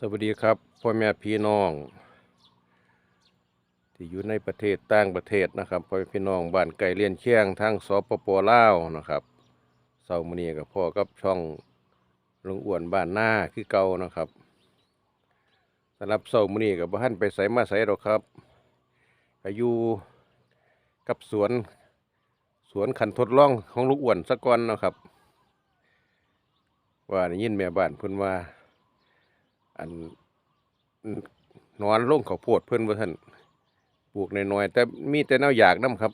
สวัสดีครับพ่อแม่พี่น้อง ที่อยู่ในประเทศต่างประเทศนะครับพ่อแม่พี่น้องบ้านไก่เลียนเชียงทั้งสปปลาวนะครับเสาร์มนีกับพ่อกับช่องลุงอ้วนบ้านหน้าคือเก่านะครับสำหรับเสาร์มนีกับบ้านไปใส่มาใส่หรอกครับก็อยู่กับสวนสวนขันทดลองของลุงอ้วนสักก่อนนะครับ ว่าได้ยินแม่บ้านพิ่นว่า อันนอนลงเขาวโพดเพิ่อนว่าท่านปลูกน้อยๆแต่มีแต่แนวอยากนํครับ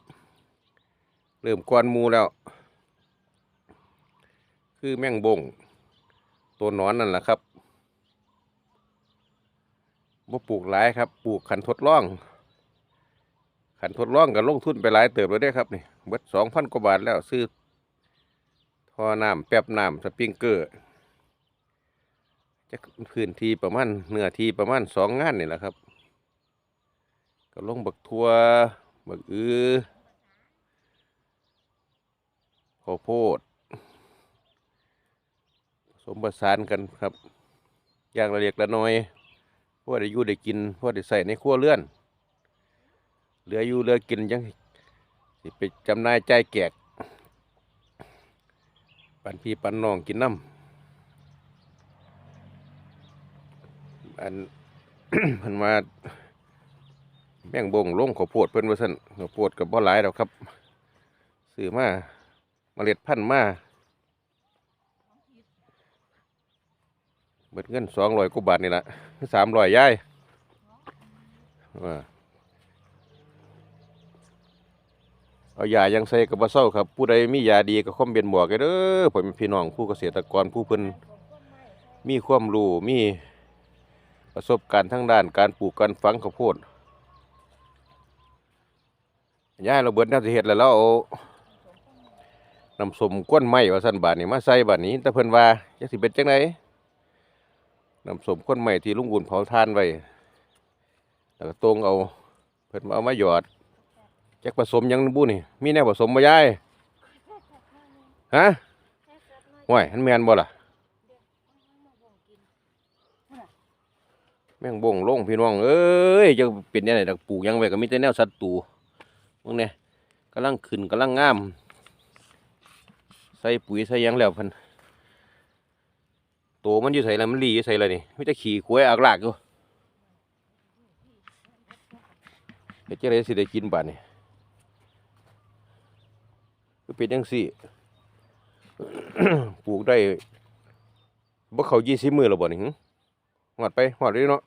เริ่มกวนมูแล้ว คือแมงบงตัวนอนนั่นแหละครับบ่ปลูกหลายครับ ปลูกขันทดลองขันทดลองก็ลงทุนไปหลายเติบแล้วเด้ครับนี่เบิดสองพันกว่าบาทแล้วซื้อท่อน้ำแป๊บน้ำสปริงเกอร์ จะพื้นที่ประมาณเนื้อที่ประมาณสองงานนี่แหละครับ ก็ลงบักทัวบักอือข้าวโพดผสมประสานกันครับ อย่างละเล็กละน้อยพื่อได้ยู่ได้กินพื่อได้ใส่ในครัวเรือน เหลืออยู่เหลือกินยังสิไปจำนายใจแกกปันพี่ปันน้องกินน้ำ อันเพิ่นมาแม่งบงลงข้าวโพดเพิ่นว่าซั่นข้าวโพดกับบ่หลายดอกครับซื้อมาเมล็ดพันธุ์มาเบิดเงิน200กว่าบาทนี่แหล่ะ300ยายว่าเอายายังใส่กับบ่เซาครับ ผู้ใดมียาดีก็คอมเมนต์บอกกันเด้อผมเป็นพี่น้องผู้เกษตรกรผู้เพิ่นมีความรู้มี ประสบการณ์ทั้งด้านการปลูกการฝังข้าวโพดย้าเราเบิดแนวสิเฮ็ดแล้วเราเอาน้ำสมก้นไม้ว่าซั่นบาดนี้มาใส่บาดนี้แต่เพิ่นว่าจักสิเป็นจังไดน้ำสมก้นไม้ที่ลุงอุ่นเผาทานไว้แล้วก็ตรงเอาเพิ่นเอามาหยอดจักผสมยังบุนี่มีแนวผสมบ่ยายฮะห้วยมันแม่นบ่ล่ะ แม่งบ่งลงพี่น้องเอ้ยจะเป็นยังไงดักปลูกยังไว้ก็มีแต่แนวสัตว์ตูพวกเนี้ยกำลังขึ้นกำลังงาม ใส่ปุ๋ยใส่ยังแล้วพันโตมันอยู่ใส่แล้วมันหลีอยู่ใส่แล้วนี่ไม่จะขี่ขวยอากลากอยู่เดี๋ยวจะได้สิได้กินบาดนี่คือเป็นยังสี่ปลูกได้บ่เขายี่สิบมือแล้วบ่นี่หึ หอดไปหอดเลยเนาะ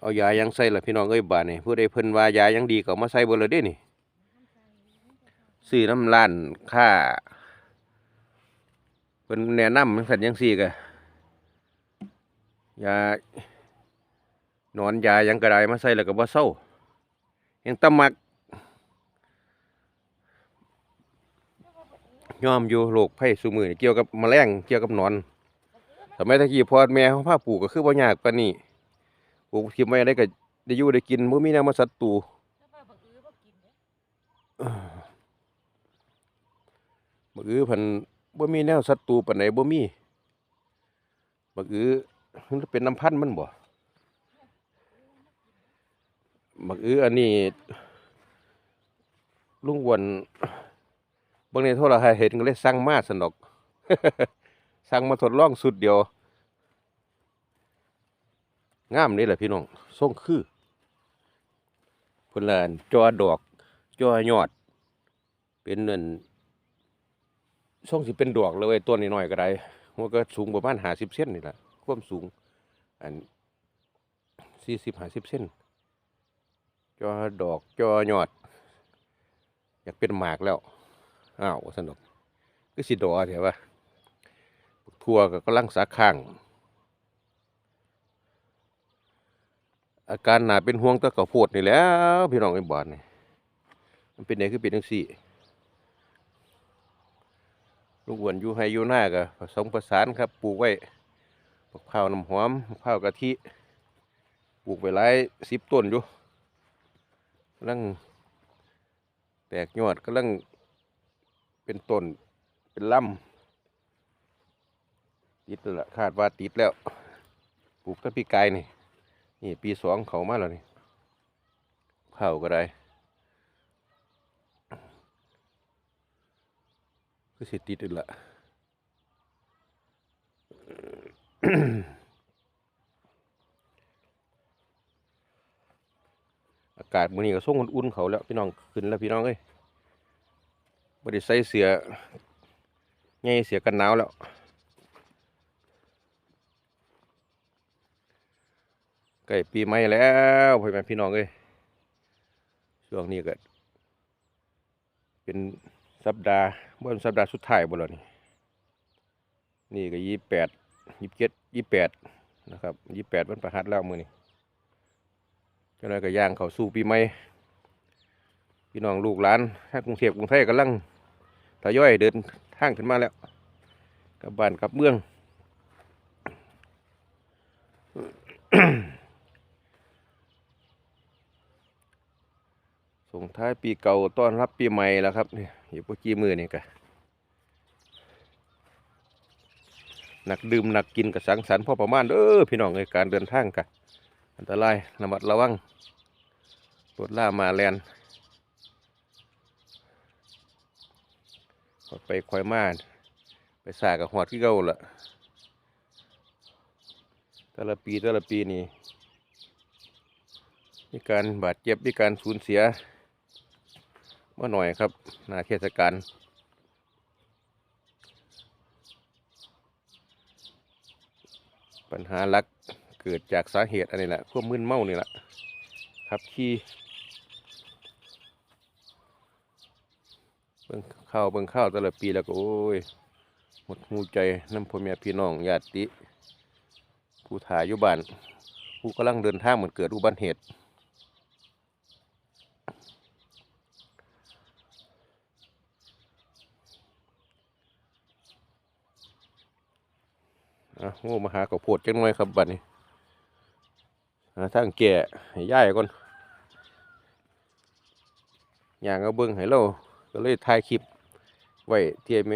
เอายายังใส่ละพี่น้องเอ้ยบาดนี่ผู้ใดเพิ่นว่ายายังดีก็เอามาใส่เบิดเลยด้นี่ซื้อน้ำร้านค่าเพิ่นแนะนำสั่นจังซี่ก็ยานอนยายังกระไดมาใส่แล้วก็บ่เศร้ายังตะมัก ยอมอยู่โรคภัยซุมือนี่เกี่ยวกับแมลงเกี่ยวกับหนอนสมัยตะกี้พ่อแม่เขาพาปลูกก็คือบ่ยากปานนี้ปลูกทิ่มไว้ได้ก็ได้อยู่ได้กินบ่มีแนวมาศัตรูบักอือพิ่นบ่มีแนวศัตรูปานใดบ่มีบักอือมันเป็นน้ำพันมันบ่บักอืออันนี้ลุงอ้วน บางในโทรทัศน์เห็นก็เลยสั่งมาสนอกสั่งมาทดลองสุดเดียวงามนี่แหละพี่น้องทรงคือเพิ่นละอันจอดอกจอยอด เป็นนั่นทรงสิเป็นดอกเลยเว้ยต้นน้อยก็ได้หัวก็สูงประมาณ50เซนนี่แหละความสูง อัน40 50เซนจอดอกจอยอด อยากเป็นหมากแล้ว อ้าวสนุกก็สิดอเถอะวะทัวก็กำลังสาข้าง อาการหนาเป็นห่วงตะกะโพดนี่แล้ว พี่น้องไอ้บานนี่มันเป็นไงคือเป็นจังซี่ลูกอ้วนอยู่ให้อยู่หน้าก็ผสมประสานครับปลูกไว้มะพร้าวน้ำหอมมะพร้าวกะทิปลูกไว้หลายสิบต้นอยู่กำลังแตกยอดกำลัง เป็นต้นเป็นลำติดแล้วล่ะคาดว่าติดแล้วปลูกต้นปีกายนี่นี่ปีสองเขามาแล้วนี่เข้าก็ได้ก็สิติดอีกละอากาศมื้อนี้ก็ส่งอุ่นๆเขาแล้วพี่น้องขึ้นแล้วพี่น้องเอ้ย บ่ได้ใส่เสื้อใหญ่เสื้อกันหนาวแล้วใกล้ปีใหม่แล้วพ่อแม่พี่น้องเอ้ยช่วงนี้ก็เป็นสัปดาห์บ่นสัปดาห์สุดท้ายบ่แล้วนี่นี่ก็ยี่แปดยี่เจ็ดยี่แปดนะครับยี่แปดวันประหัสแล้วมือนี้เจ้าหน้าก็ย่างเขาสู่ปีใหม่พี่น้องลูกหลานถ้ากรุงเทพกรุงไทยกำลัง ทยอยเดินทางขึ้นมาแล้วกับบ้านกับเมืองส่งท้ายปีเก่าต้อนรับปีใหม่แล้วครับนี่อยู่พวกกี้มือนี่กะหนักดื่มหนักกินกับสังสรรค์พอประมาณเด้อพี่น้องในการเดินทางกะอันตรายระมัดระวังรถล่ามาแลน ขอยไปควายมาไปสากับหอดที่เก่าละแต่ละปีแต่ละปีนี่มีการบาดเจ็บมีการสูญเสียมาหน่อยครับนาเทศกาลปัญหาลักเกิดจากสาเหตุอันนี้แหละพวกมึนเมานี่แหละครับขี่เบิ่ง ข้าวเบิ่งข้าวแต่ละปีแล้วก็โอ้ยหมดหูใจน้ำพ่อแม่พี่น้องญาติผู้ถ่ายอยู่บ้านผู้กำลังเดินทางเหมือนเกิดอุบัติเหตุอะโอ้มาหาข้าวโพดจังหน่อยครับบัดนี้หาทางแก่ให้ย่ายก่อนอย่างเอาเบิ้งให้เราก็เลยถ่ายคลิป ไว้เทียม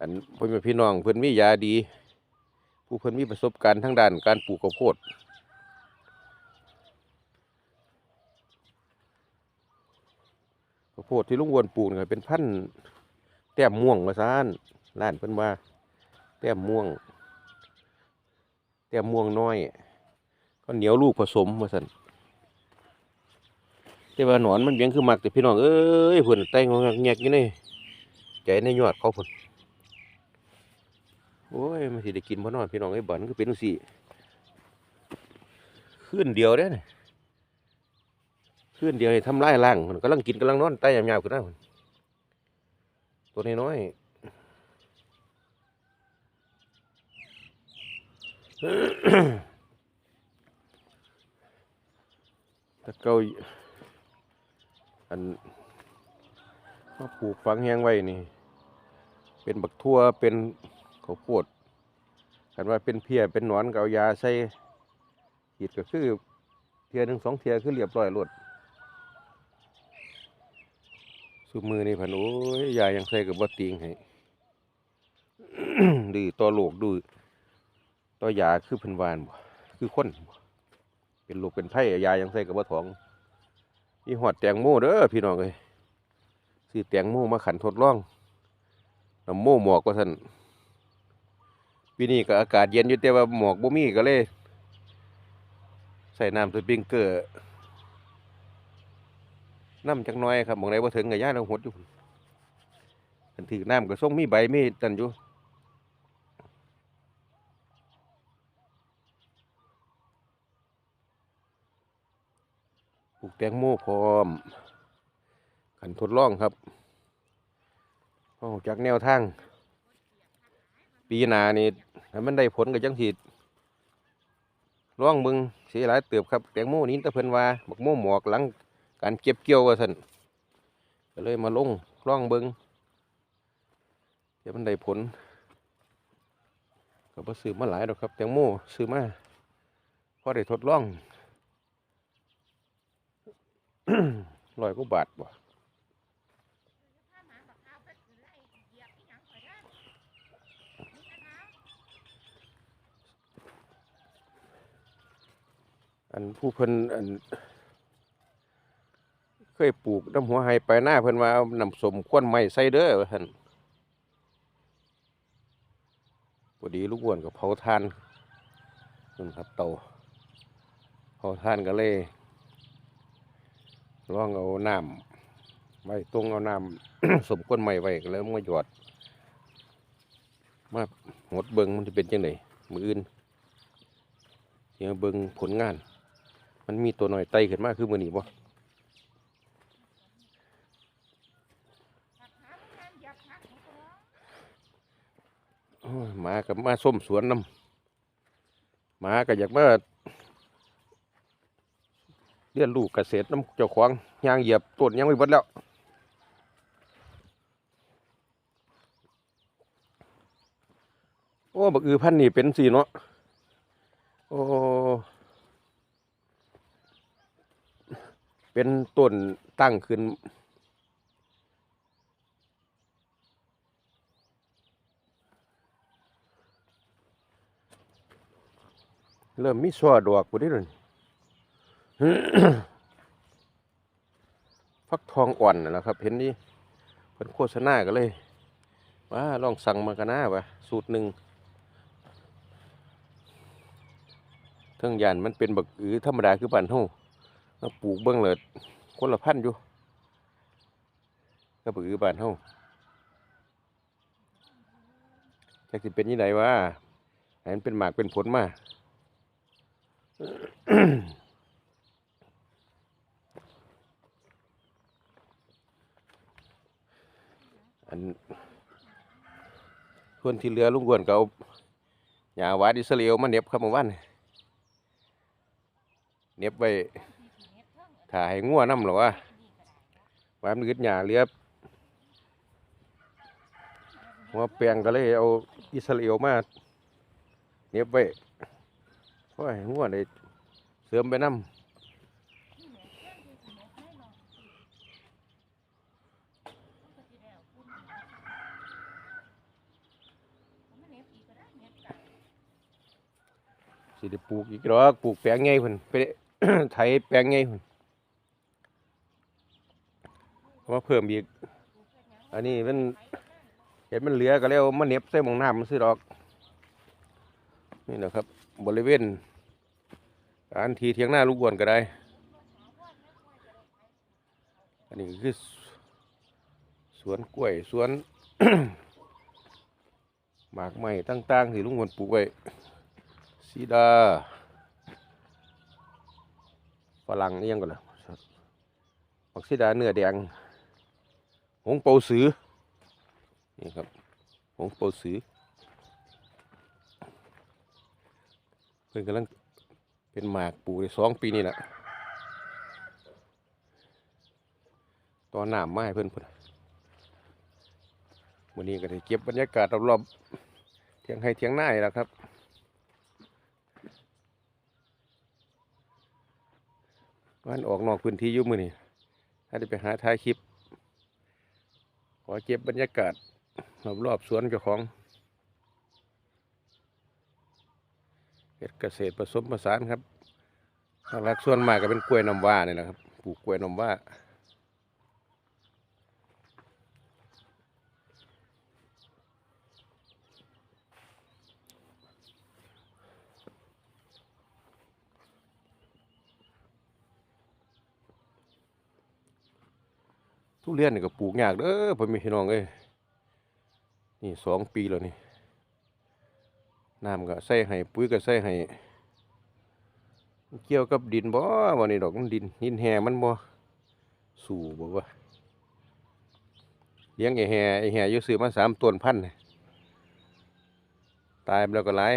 อันพ่อแม่พี่น้องเพิ่นมียาดี ผู้เพิ่นมีประสบการณ์ทางด้านการปลูกข้าวโพดข้าวโพดที่ลุงวนปลูกเนี่ก็เป็นพันธุ์แต้มม่วงว่าซ่านร้านเพิ่นว่า แต้มม่วง แต้มม่วงน้อย ก็เหนียวลูกผสมมาสันแต่ว่าหนอนมันเบี้ยงคือมักแต่พี่น้องเอ้ยเพิ่นแต่งงแงกอยู่นี่ ใจในยอดเขาพิ่นโอ้ยมันสิได้กินบ่นอนพี่น้องไอ้บันคือเป็นจังซี่คืนเดียวเด้นี่คืนเดียวนี่ทำลายร่างเพิ่นกำลังกินกำลังนอนไตยามๆขึ้นนะเพิ่นตัวน้อยตะเกาอันมาปลูกฝังแหงไว้นี่ เป็นบักทั่วเป็นข้าวโพดคันว่าเป็นเพียเป็นหนอนก็เอายาใส่ฉีดก็คือเทียหนึ่งสองเทียคือเรียบร้อยรดสุมือนี่พันโอ้ยยายังใส่กับบ่ติงให้ดื้อต่อโลกดื้อต่อยาคือพันวานบ่คือคนเป็นลูกเป็นไผ่ยายังใส่กับว่าท้องมีหอดแตงโมเด้อพี่น้องเอ้ยซื้อแตงโมมาขันทดลอง น้ำโม่หมอกว่าท่านปีนี้ก็อากาศเย็นอยู่แต่ว่าหมอกบ่มีก็เลย ใส่น้ำสปริงเกอร์น้ำจักหน้อยครับหมองไหนว่าถึงกับย่าเราหดอยู่คันถือน้ำก็ส่งมีใบมีตันอยู่ปลูกแตงโมพร้อมขันทดลองครับ กจากแนวทาง ปีหนานี่ถ้ามันได้ผลก็จังสิร่องมึงเสียหลายเติบครับแตงโมนี้ตะเพิ่นว่าบักโมหมอกหลังการเก็บเกี่ยวว่าซั่นก็เลยมาลงร่องเบิงเดี๋ยวมันได้ผลก็บ่ซื้อมาหลายดอกครับแตงโมซื้อมาพอได้ทดลองร้อยกว่าบาทบ่ อันผู้เพิ่นอันเคยปลูกน้ำหัวไห้ไปหน้าเพิ่นว่าน้ำสมควนไม้ใส่เด้อว่านพอดีลูกอ้วนกับเผาทานนั่นครับเตาเผาทานก็เลยลองเอาน้ำไว้ตรงเอาน้ำ สมควนไม้ไว้แล้วมาหยอด มาหดเบิงมันจะเป็นจังไดมืออื่นเดี๋ยวเบิงผลงาน มันมีตัวหน่อยไตขึ้นมากคือมือหนีบ่หมากับมาส้มสวนน้ำหมาก็อยากมาเรียนรู้เกษตรน้ำเจ้าของยางเหยียบต้นยังไม่บดแล้วโอ้บักอือพันธุ์นี่เป็นสีเนาะโอ้ เป็นต้นตั้งขึ้น เริ่มมีสัวดอกกูได้เลยฟักทองอ่อนนะครับ เห็นนี่เพิ่นโฆษณาก็เลยว่าลองสั่งมากันนะวะสูตรหนึ่งเทั้งยานมันเป็นบักอือธรรมดาคือบ้านเฮา เราปลูกเบิ่งเลยคนละพันอยู่ก็คือบ้านเฮาจักสิเป็นยังไงวะให้มันเป็นหมากเป็นผลมาอันคนที่เรือลุงกวนก็เอาหญ้าวานอิสราเอลมาเน็บครับเมื่อวานนี่เน็บไว้ ถ่าให้งัวน้ำหรอวะวานมันอึดหญ้าเรือหัวแปลงก็เลยเอาอิสราเอลมาเหน็บไว้เพราะให้งัวได้เสริมไปน้ำสิได้ปลูกอีกดอกปลูกแปลงไงพุ่นไปไถแปลงไงพุ่นเอา มาเพิ่มอีก อันนี้มันเห็นมันเหลือก็แล้วมาเน็บใส่มองน้ำมันซื้อดอก นี่นะครับ บริเวณอันทีเทียงหน้าลูกบวนก็ได้ อันนี้คือสวนกล้วยสวนหมากไม้ต่างๆที่ลุงวนปลูกไว้สีดาฝรั่งนี่ยังก่อนล่ะผักสีดาเนื้อแดง หงเปาสือนี่ครับหงเปาสือเพิ่นกำลังเป็นหมากปลูกได้สองปีนี่แหละตอนหน้ำมาให้เพิ่อนพุ่นวันนี้ก็ได้เก็บบรรยากาศรอบๆเทียงให้เทียงหน้านี่แหละครับวันออกนอกพื้นที่ยุ่มือนี่ถ้าได้ไปหาถ่ายคลิป ขอเก็บบรรยากาศรอบรอบสวนเจ้าของเฮ็ดเกษตรผสมผสานครับหลักส่วนมากก็เป็นกล้วยน้ำว้านี่แหละครับ ปลูกกล้วยน้ำว้า ทุเรียนนี่ก็ปลูกยากเด้อพ่อแม่พี่น้องเอ้ยนี่สองปีแล้วนี่น้ำก็ใส่ให้ปุ๋ยก็ใส่ให้เกี่ยวกับดินบ่วันนี้ดอกมันดินดินแห่มันบ่สู่บ่ว่าเลี้ยงไอ้แห่ไอ้แห่อยู่ซื้อมาสามต้นพันนี่ตายไปแล้วก็หลาย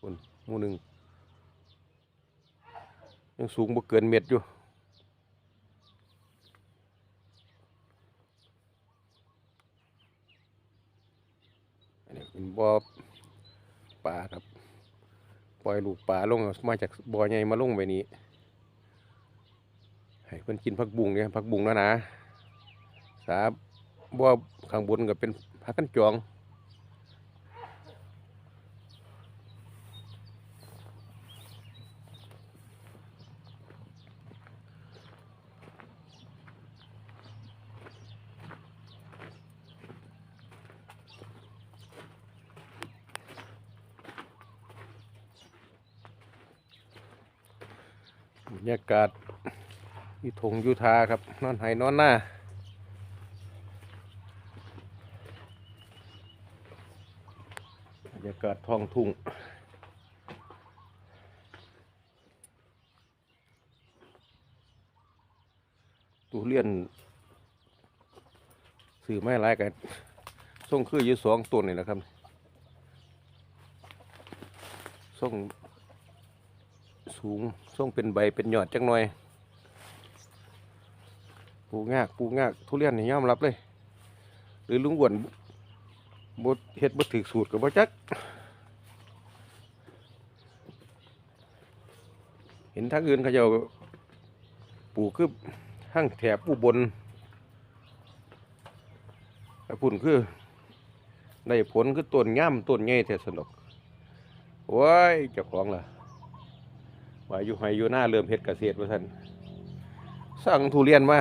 คนมู่หนึ่งยังสูงบ่เกินเม็ดอยู่ อันนี้ เป็นบ่อปลาครับ ปล่อยลูกปลาลงมาจากบ่อใหญ่มาลงไปนี้ให้เพื่อนกินผักบุ้งเนี่ยผักบุ้งนะนะสาบ่อข้างบนก็เป็นผักกันจอง ยากาศอิทงยูทาครับ นอนไหนอนหน้าบรรยากาศท้องทุ่งตูเลียนสื่อไม่ร้ายกันส่งคืออยู่สองต้นนี่แหละครับส่ง สูงส่งเป็นใบเป็นยอดจังหน่อยปลูกงากปลูกงากทุเรียนนี่ยอมรับเลย หรือลุงอ้วนบดเฮ็ดบดถึกสูตรกับบ่จัก เห็นทางอื่นเขาจะปลูกคือทั้งแถบอุบลแต่พุ่นคือได้ผลคือต้นง่ามต้นใหญ่แท้สนุกโอ้ยเจ้าของล่ะ ว่าอยู่ไฮอยู่หน้าเริ่มเฮ็ดเกษตรว่าท่านสั่งทุเรียนมา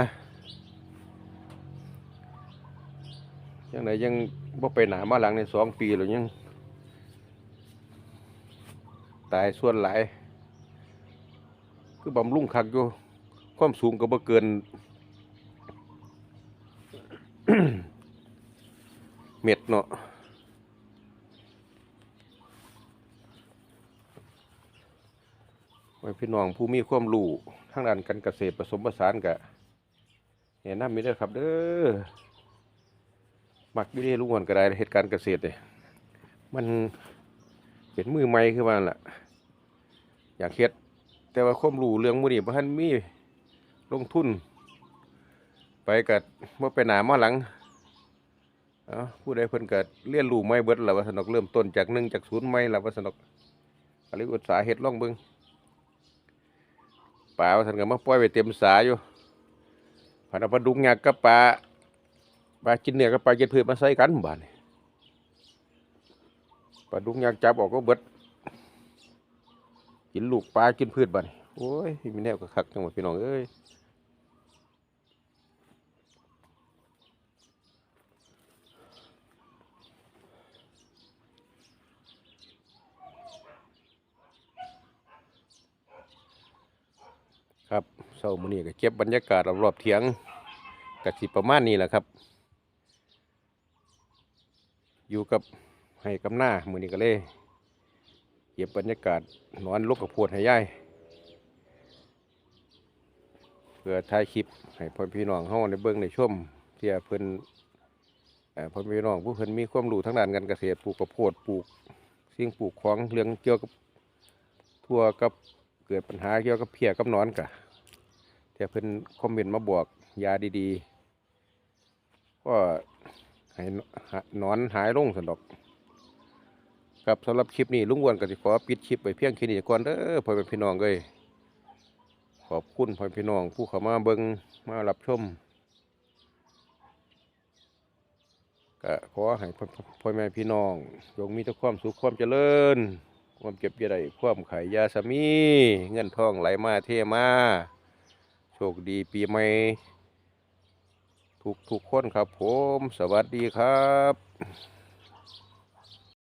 ยังไงยังบ่ไปหนามาหลังในสองปีแล้วยัง ตายส่วนหลาย คือบำรุงคักอยู่ ความสูงก็บ่เกิน เม็ดเนาะ ว้พี่น้องผู้มีความรู้ทางด้านการเกษตรผสมผสานกะแนะนำมีเด้อครับเด้อมักวิเดลุงวนก็ได้เหตุการณ์เกษตรเนี่ยมันเป็นมือใหม่คือว่าล่ะอยากเฮ็ด แต่ว่าความรู้เรื่องมือนี้บ่ทันมีลงทุน ไปกับ่ไปหนามาหลังเอาผู้ใดเพิ่นก็เรียนรู้ไม่เบิดแล้วว่าสนกเริ่มต้นจากหนึ่งจากศูนย์ไม่แล้วว่าสนอกก็เลยอุตสาหเฮ็ดลองเบิ่ง ป่าว่านก็มาปล่อยไปเต็มสาอยู่พันเอาปลาดุกยักกับปลาปลากินเนื้อกับปลากินพืชมาใส่กันบ้าดนี้ปลาดุกยักจับออกก็เบิดกินลูกปลากินพืชบ้านนี่โอ้ยมีแนวกระคักจังหวัดพี่น้องเอ้ย ครับเช้ามื้อนี้ก็เก็บบรรยากาศรอบๆเถียงกะสิประมาณนี้แหละครับ อยู่กับให้กับหน้ามื้อนี้ก็เลยเก็บบรรยากาศนอนลกกับพวดให้ยายเพื่อถ่ายคลิปให้พ่อพี่น้องเฮาได้เบิ่งได้ชมเที่ยเพิ่นเอ่อพ่อพี่น้องผู้เพิ่นมีความรู้ทางด้านการเกษตรปลูกข้าวโพดปลูกสิ่งปลูกของเรื่องเกี่ยวกับทั่วกับ เกิดปัญหาเกี่ยวกับเพียกับนอนกะเที่เพิ่นคอมเมนต์มาบอกยาดีๆ ก็ให้นอนหายลงสนดอกครับสำหรับคลิปนี้ลุงอ้วนก็สิขอปิดคลิปไปเพียงแค่นี้ก่อนเด้อพ่อแม่พี่น้องเอ้ยขอบคุณพ่อพี่น้อง ผู้เข้ามาเบิงมารับชมก็ขอให้พ่อพ่อแม่พี่น้องจงมีแต่ความสุขความเจริญ ความเก็บยาได้ความขายยาสมี เงินทองไหลมาเทมาโชคดีปีใหม่ทุกทุกคนครับผม สวัสดีครับ